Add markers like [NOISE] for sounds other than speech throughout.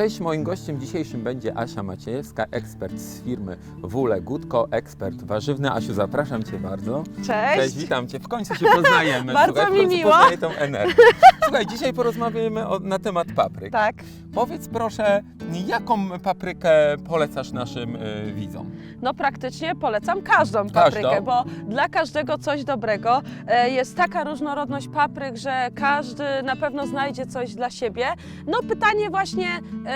Cześć, moim gościem dzisiejszym będzie Asia Maciejewska, ekspert z firmy Wule Gutko, ekspert warzywny. Asiu, zapraszam Cię bardzo. Cześć. Cześć, witam Cię. W końcu się poznajemy. [LAUGHS] Bardzo Słuchaj, mi miło. Poznaję tą energię. Słuchaj, dzisiaj porozmawiamy o, na temat papryk. Tak. Powiedz proszę, jaką paprykę polecasz naszym y, widzom? No praktycznie polecam każdą Każdą? paprykę, bo dla każdego coś dobrego. E, Jest taka różnorodność papryk, że każdy na pewno znajdzie coś dla siebie. No pytanie właśnie, e,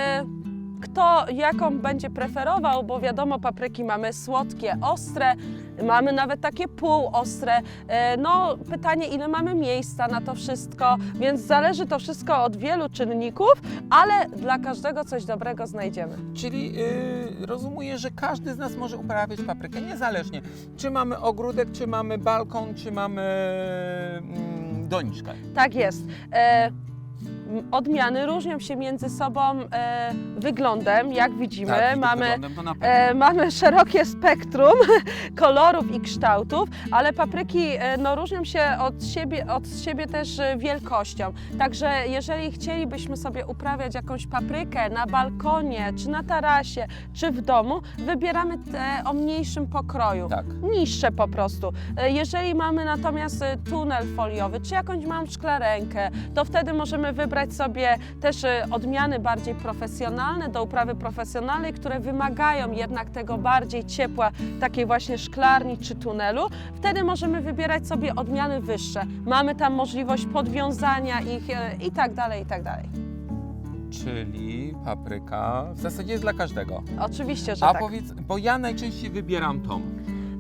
kto jaką będzie preferował, bo wiadomo, papryki mamy słodkie, ostre, mamy nawet takie półostre. E, No pytanie, ile mamy miejsca na to wszystko, więc zależy to wszystko od wielu czynników, ale dla każdego coś dobrego znajdziemy. Czyli y, rozumuję, że każdy z nas może uprawiać paprykę, niezależnie czy mamy ogródek, czy mamy balkon, czy mamy mm, doniczkę. Tak jest. E, m, odmiany różnią się między sobą e, wyglądem, jak widzimy. Tak, mamy, e, mamy szerokie spektrum [LAUGHS] kolorów i kształtów, ale papryki e, no, różnią się od siebie, od siebie też e, wielkością. Także jeżeli chcielibyśmy sobie uprawiać jakąś paprykę na balkonie, czy na tarasie, czy w domu, wybieramy te o mniejszym pokroju Tak. niższe po prostu. E, Jeżeli mamy natomiast e, tunel foliowy, czy jakąś małą szklarenkę, to wtedy możemy wybrać sobie też e, odmiany bardziej profesjonalne, do uprawy profesjonalnej, które wymagają jednak tego bardziej ciepła, takiej właśnie szklarni czy tunelu. Wtedy możemy wybierać sobie odmiany wyższe. Mamy tam możliwość podwiązania ich e, i tak dalej, i tak dalej. Czyli papryka w zasadzie jest dla każdego. Oczywiście, że A tak. powiedz, bo ja najczęściej wybieram tą.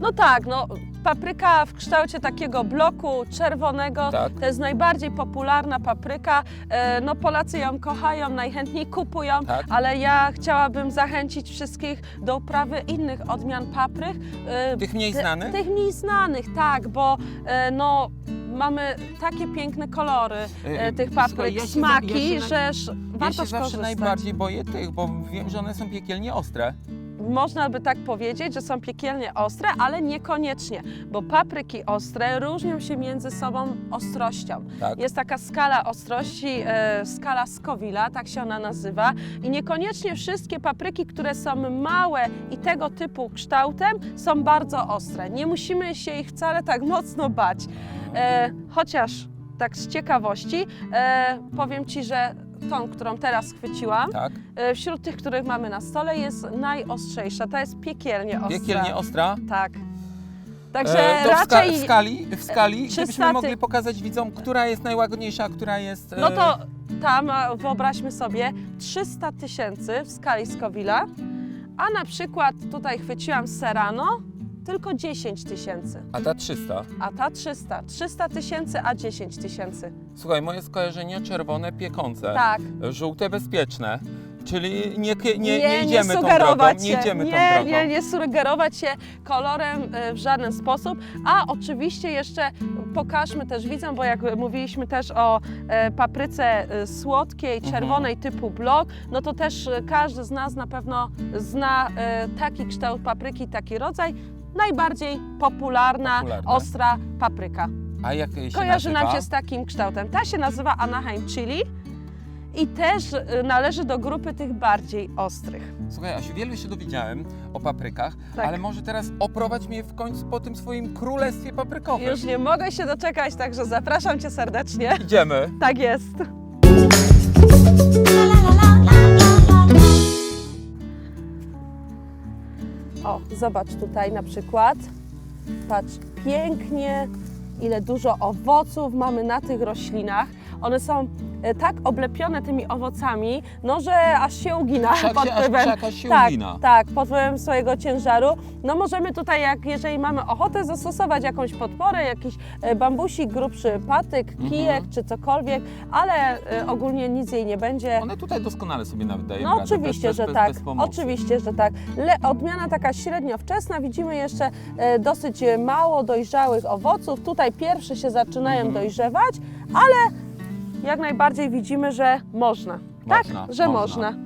No tak, no papryka w kształcie takiego bloku czerwonego Tak. to jest najbardziej popularna papryka. E, No Polacy ją kochają, najchętniej kupują, Tak. ale ja chciałabym zachęcić wszystkich do uprawy innych odmian papryk. e, Tych mniej znanych? Tych mniej znanych, tak, bo e, no mamy takie piękne kolory e, tych papryk, ja się smaki, ja się że Ja warto się zawsze najbardziej boję tych, bo wiem, że one są piekielnie ostre. Można by tak powiedzieć, że są piekielnie ostre, ale niekoniecznie, bo papryki ostre różnią się między sobą ostrością. Tak. Jest taka skala ostrości, e, skala Scoville'a, tak się ona nazywa i niekoniecznie wszystkie papryki, które są małe i tego typu kształtem są bardzo ostre. Nie musimy się ich wcale tak mocno bać. E, chociaż tak z ciekawości e, powiem Ci, że tą, którą teraz chwyciłam, Tak. E, Wśród tych, których mamy na stole jest najostrzejsza. Ta jest piekielnie ostra. Piekielnie ostra. Tak. Także E, to w, ska- raczej... w skali, w skali gdybyśmy 300 mogli pokazać widzom, która jest najłagodniejsza, a która jest... e, No to tam a, wyobraźmy sobie 300 tysięcy w skali Scoville'a, a na przykład tutaj chwyciłam Serrano tylko 10 tysięcy, A ta 300. a ta 300. 300 tysięcy, a 10 tysięcy. Słuchaj, moje skojarzenie czerwone piekące, Tak. żółte bezpieczne, czyli nie, nie, nie, nie, idziemy tą drogą, nie idziemy tą nie, drogą. nie, nie sugerować się kolorem e, w żaden sposób, a oczywiście jeszcze pokażmy też widzom, bo jak mówiliśmy też o e, papryce e, słodkiej, Mhm. czerwonej typu blok, no to też e, każdy z nas na pewno zna taki kształt papryki, taki rodzaj. Najbardziej popularna, Popularna. ostra papryka. A jak się Kojarzy nazywa? nam się z takim kształtem. Ta się nazywa Anaheim Chili i też e, należy do grupy tych bardziej ostrych. Słuchaj, Asiu, wiele się dowiedziałem o paprykach, Tak. ale może teraz oprowadź mnie w końcu po tym swoim królestwie paprykowym. Już nie mogę się doczekać, także zapraszam Cię serdecznie. Idziemy. Tak jest. O, zobacz tutaj na przykład. Patrz, pięknie, ile dużo owoców mamy na tych roślinach. One są tak oblepione tymi owocami, no że aż się ugina Krzak pod się, aż wpływem. krzaka się tak, ugina. tak, pod wpływem swojego ciężaru. No możemy tutaj, jak jeżeli mamy ochotę, zastosować jakąś podporę, jakiś e, bambusik, grubszy patyk, Mhm. kijek czy cokolwiek, ale e, ogólnie nic jej nie będzie. One tutaj doskonale sobie nawet dają No radę. oczywiście, bez, że bez, tak. Bez pomocy. oczywiście, że tak. Le, odmiana taka średnio wczesna. Widzimy jeszcze e, dosyć e, mało dojrzałych owoców. Tutaj pierwsze się zaczynają Mhm. dojrzewać, ale jak najbardziej widzimy, że można. Tak, Można, że można. można.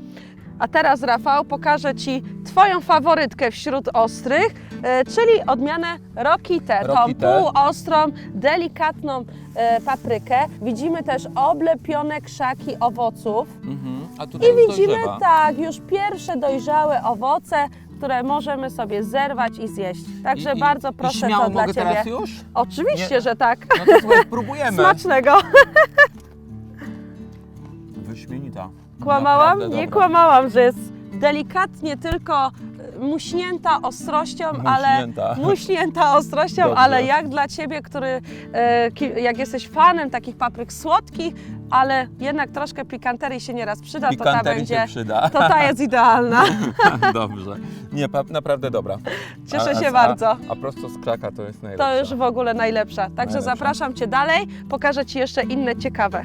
A teraz Rafał pokażę Ci Twoją faworytkę wśród ostrych, e, czyli odmianę Rokitę, tą półostrą, delikatną e, paprykę. Widzimy też oblepione krzaki owoców. Mhm. A tutaj I już widzimy dojrzewa. tak, już pierwsze dojrzałe owoce, które możemy sobie zerwać i zjeść. Także I- i- bardzo i proszę śmiało to dla mogę Ciebie. teraz już? Oczywiście, Nie. że tak. No to słuchaj, próbujemy. [LAUGHS] Smacznego. [LAUGHS] Wyśmienita. Kłamałam? Naprawdę Nie dobra. kłamałam, że jest delikatnie tylko e, muśnięta ostrością, ale Muśnięta. muśnięta ostrością, Dobrze. ale jak dla Ciebie, który e, ki- jak jesteś fanem takich papryk słodkich, ale jednak troszkę pikanterii się nieraz przyda, to ta Pikanterii będzie, się przyda. to ta jest idealna. [LAUGHS] Dobrze. Nie, pa- naprawdę dobra. Cieszę się bardzo. A, a prosto z krzaka to jest najlepsze. To już w ogóle najlepsza. Także Najlepsza. zapraszam Cię dalej, pokażę Ci jeszcze inne ciekawe.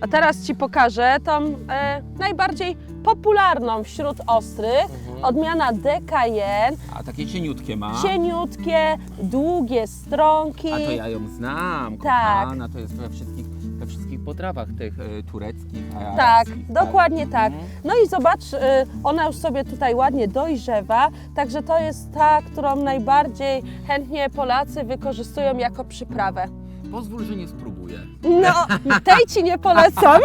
A teraz Ci pokażę tą e, najbardziej popularną wśród ostrych, Mhm. odmiana DKN, A takie cieniutkie ma. cieniutkie, długie stronki. A to ja ją znam, Tak. kochana, to jest we wszystkich, we wszystkich potrawach tych e, tureckich, Tak, arabskich. dokładnie tak. Mhm. No i zobacz, y, ona już sobie tutaj ładnie dojrzewa, także to jest ta, którą najbardziej chętnie Polacy wykorzystują jako przyprawę. Pozwól, że nie spróbuję. No, tej ci nie polecam.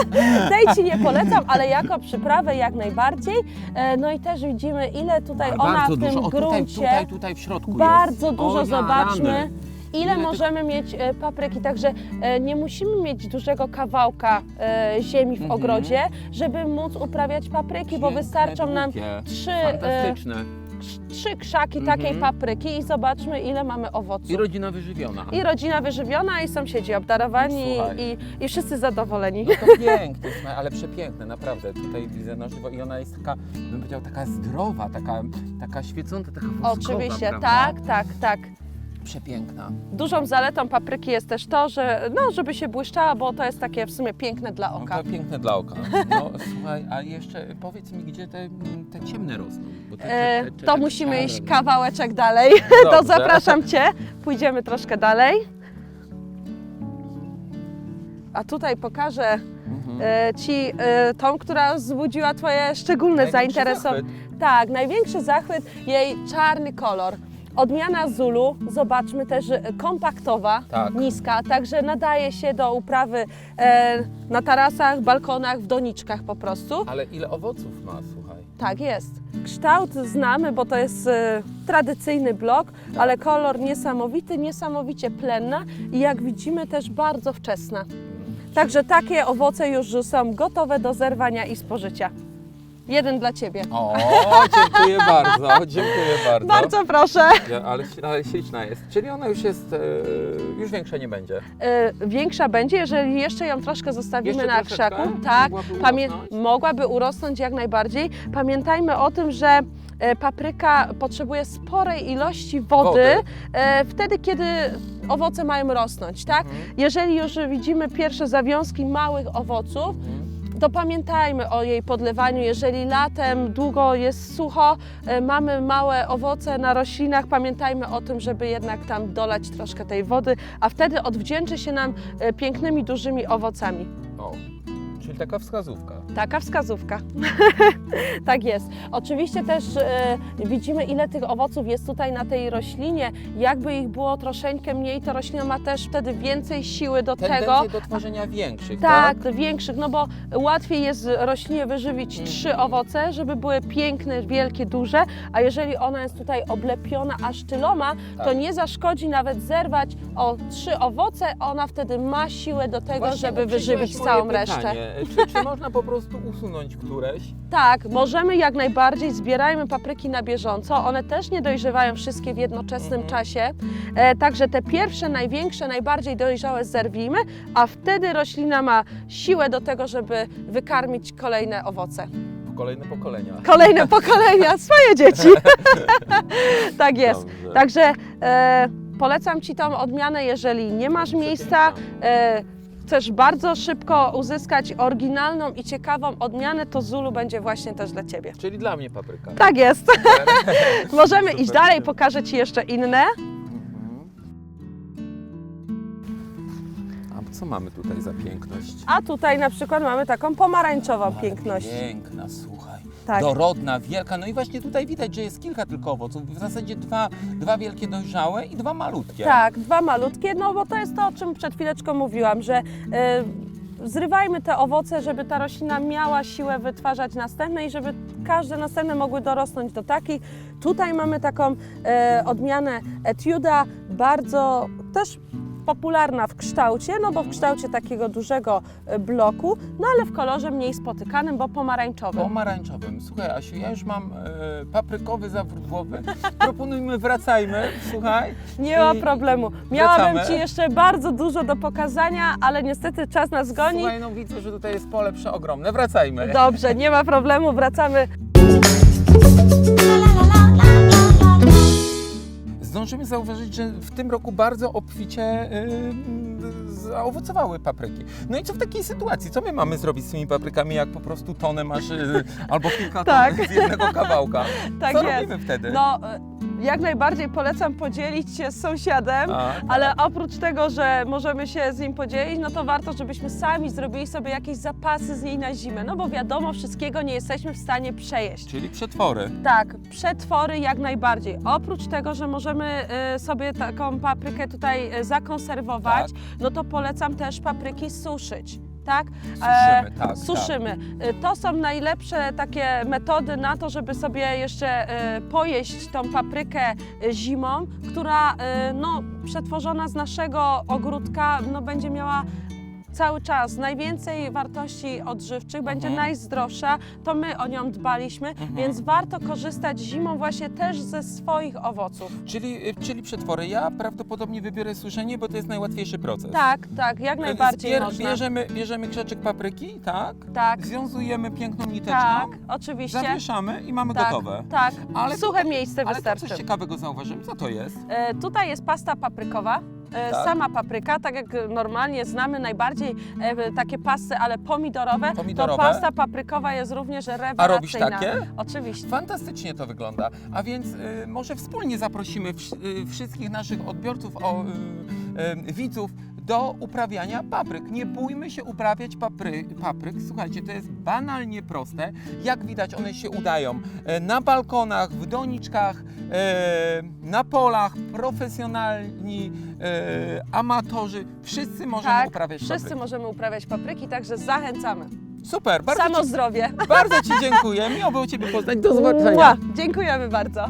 [LAUGHS] tej ci nie polecam, ale jako przyprawę jak najbardziej. E, No i też widzimy, ile tutaj Ale ona bardzo w tym dużo. O, tutaj, gruncie. tutaj, tutaj w środku Bardzo jest. dużo o, zobaczmy. jarany. Ile Ile tych- możemy mieć e, papryki, także e, nie musimy mieć dużego kawałka e, ziemi w Mhm. ogrodzie, żeby móc uprawiać papryki, bo Piękne, wystarczą nam trzy, e, Fantastyczne. Trz- trzy krzaki Mhm. takiej papryki i zobaczmy, ile mamy owoców. I rodzina wyżywiona. I rodzina wyżywiona, i sąsiedzi obdarowani, Słuchaj. i, i wszyscy zadowoleni. No to [LAUGHS] piękne, ale przepiękne, naprawdę. Tutaj widzę na żywo i ona jest taka, bym powiedział, taka zdrowa, taka, taka świecąca, taka woskowa, Oczywiście, prawda? tak, tak, tak. Przepiękna. Dużą zaletą papryki jest też to, że no, żeby się błyszczała, bo to jest takie w sumie piękne dla No, oka. to piękne dla oka. No [LAUGHS] słuchaj, a jeszcze powiedz mi, gdzie te, te ciemne rosną? Bo te, E, te- te- to te musimy czarne. iść kawałeczek dalej. [LAUGHS] To Dobrze. zapraszam Cię. Pójdziemy troszkę dalej. A tutaj pokażę Mhm. e, Ci e, tą, która wzbudziła Twoje szczególne zainteresowanie. Tak, największy zachwyt jej czarny kolor. Odmiana Zulu, zobaczmy też e, kompaktowa, Tak. niska, także nadaje się do uprawy e, na tarasach, balkonach, w doniczkach po prostu. Ale ile owoców ma, słuchaj. Tak jest. Kształt znamy, bo to jest e, tradycyjny blok, ale kolor niesamowity, niesamowicie plenna i jak widzimy też bardzo wczesna. Także takie owoce już są gotowe do zerwania i spożycia. Jeden dla Ciebie. O, [LAUGHS] dziękuję bardzo, dziękuję bardzo. Bardzo proszę. Ja, ale, ale śliczna jest. Czyli ona już jest, e, już większa nie będzie. E, większa będzie, jeżeli jeszcze ją troszkę zostawimy Jeszcze na troszeczkę? krzaku. Tak, Mogłaby pamię- urosnąć? mogłaby urosnąć jak najbardziej. Pamiętajmy o tym, że e, papryka potrzebuje sporej ilości wody, Wody. E, wtedy, kiedy owoce mają rosnąć, tak? Mhm. Jeżeli już widzimy pierwsze zawiązki małych owoców, Mhm. To pamiętajmy o jej podlewaniu. Jeżeli latem długo jest sucho, e, mamy małe owoce na roślinach, pamiętajmy o tym, żeby jednak tam dolać troszkę tej wody, a wtedy odwdzięczy się nam e, pięknymi, dużymi owocami. O, czyli taka wskazówka. Taka wskazówka. [LAUGHS] tak jest. Oczywiście też e, widzimy, ile tych owoców jest tutaj na tej roślinie. Jakby ich było troszeczkę mniej, to roślina ma też wtedy więcej siły do tego. Tendencje do tworzenia większych, tak? Tak, większych, no bo łatwiej jest roślinie wyżywić Mhm. trzy owoce, żeby były piękne, wielkie, duże, a jeżeli ona jest tutaj oblepiona aż tyloma, to Tak. nie zaszkodzi nawet zerwać o trzy owoce, ona wtedy ma siłę do tego, Właśnie żeby wyżywić moje całą pytanie. resztę. E, Czy, czy można po prostu usunąć któreś? Tak, możemy jak najbardziej, zbierajmy papryki na bieżąco. One też nie dojrzewają wszystkie w jednoczesnym Mhm. czasie. E, także te pierwsze, największe, najbardziej dojrzałe zerwijmy, a wtedy roślina ma siłę do tego, żeby wykarmić kolejne owoce. Kolejne pokolenia. Kolejne [LAUGHS] pokolenia, swoje dzieci. [LAUGHS] tak jest. Dobrze. Także e, polecam Ci tą odmianę, jeżeli nie masz miejsca, e, chcesz bardzo szybko uzyskać oryginalną i ciekawą odmianę, to Zulu będzie właśnie też dla Ciebie. Czyli dla mnie papryka. Tak jest. [LAUGHS] [LAUGHS] Możemy Super. iść dalej, pokażę Ci jeszcze inne. A co mamy tutaj za piękność? A tutaj na przykład mamy taką pomarańczową Ale piękność. Piękna, słuchaj. Tak. Dorodna, wielka. No i właśnie tutaj widać, że jest kilka tylko owoców. W zasadzie dwa, dwa wielkie dojrzałe i dwa malutkie. Tak, dwa malutkie, no bo to jest to, o czym przed chwileczką mówiłam, że e, zrywajmy te owoce, żeby ta roślina miała siłę wytwarzać następne i żeby każde następne mogły dorosnąć do takich. Tutaj mamy taką e, odmianę etiuda, bardzo też popularna w kształcie, no bo w kształcie takiego dużego e, bloku, no ale w kolorze mniej spotykanym, bo pomarańczowym. Pomarańczowym. Słuchaj, Asiu, ja już mam e, paprykowy zawrót głowy. Proponujmy, wracajmy. Słuchaj. Nie ma problemu. Miałabym wracamy. Ci jeszcze bardzo dużo do pokazania, ale niestety czas nas goni. Słuchaj, no widzę, że tutaj jest pole przeogromne. Wracajmy. Dobrze, nie ma problemu, wracamy. Zdążymy zauważyć, że w tym roku bardzo obficie yy, zaowocowały papryki. No i co w takiej sytuacji? Co my mamy zrobić z tymi paprykami, jak po prostu tonę masz yy, albo kilka ton Tak. z jednego kawałka? [LAUGHS] Tak co jest. robimy wtedy? No, jak najbardziej polecam podzielić się z sąsiadem. A, Ale oprócz tego, że możemy się z nim podzielić, no to warto, żebyśmy sami zrobili sobie jakieś zapasy z niej na zimę. No bo wiadomo, wszystkiego nie jesteśmy w stanie przejeść. czyli przetwory. Tak, przetwory jak najbardziej. Oprócz tego, że możemy e, sobie taką paprykę tutaj e, zakonserwować, no to polecam też papryki suszyć. Tak? Suszymy, tak, Suszymy. E, To są najlepsze takie metody na to, żeby sobie jeszcze e, pojeść tą paprykę e, zimą, która e, no, przetworzona z naszego ogródka no, będzie miała cały czas najwięcej wartości odżywczych, będzie Mhm. najzdrowsza, to my o nią dbaliśmy, Mhm. więc warto korzystać zimą właśnie też ze swoich owoców. Czyli, yy, czyli przetwory. Ja prawdopodobnie wybiorę suszenie, bo to jest najłatwiejszy proces. Tak, tak, jak najbardziej Zbier- można. Bierzemy, bierzemy krzeczek papryki, tak? Tak, Związujemy piękną niteczką, tak, oczywiście. zawieszamy i mamy Tak, gotowe. tak. Ale Suche tutaj- miejsce Ale wystarczy. coś ciekawego zauważyłem. Co to jest? E, tutaj jest pasta paprykowa. E, Tak. Sama papryka, tak jak normalnie znamy najbardziej e, takie pasty, ale pomidorowe, Pomidorowe. to pasta paprykowa jest również A rewelacyjna. robisz takie? Oczywiście. Fantastycznie to wygląda. A więc y, może wspólnie zaprosimy wsz- y, wszystkich naszych odbiorców, o, y, y, widzów do uprawiania papryk. Nie bójmy się uprawiać papry, papryk. Słuchajcie, to jest banalnie proste. Jak widać, one się udają e, na balkonach, w doniczkach, e, na polach, profesjonalni, amatorzy. Wszyscy możemy Tak, uprawiać wszyscy papryki. możemy uprawiać papryki, także zachęcamy. Super, bardzo Samo ci, zdrowie. bardzo ci dziękuję. Miło było Ciebie [LAUGHS] poznać. Do zobaczenia. Mua. Dziękujemy bardzo.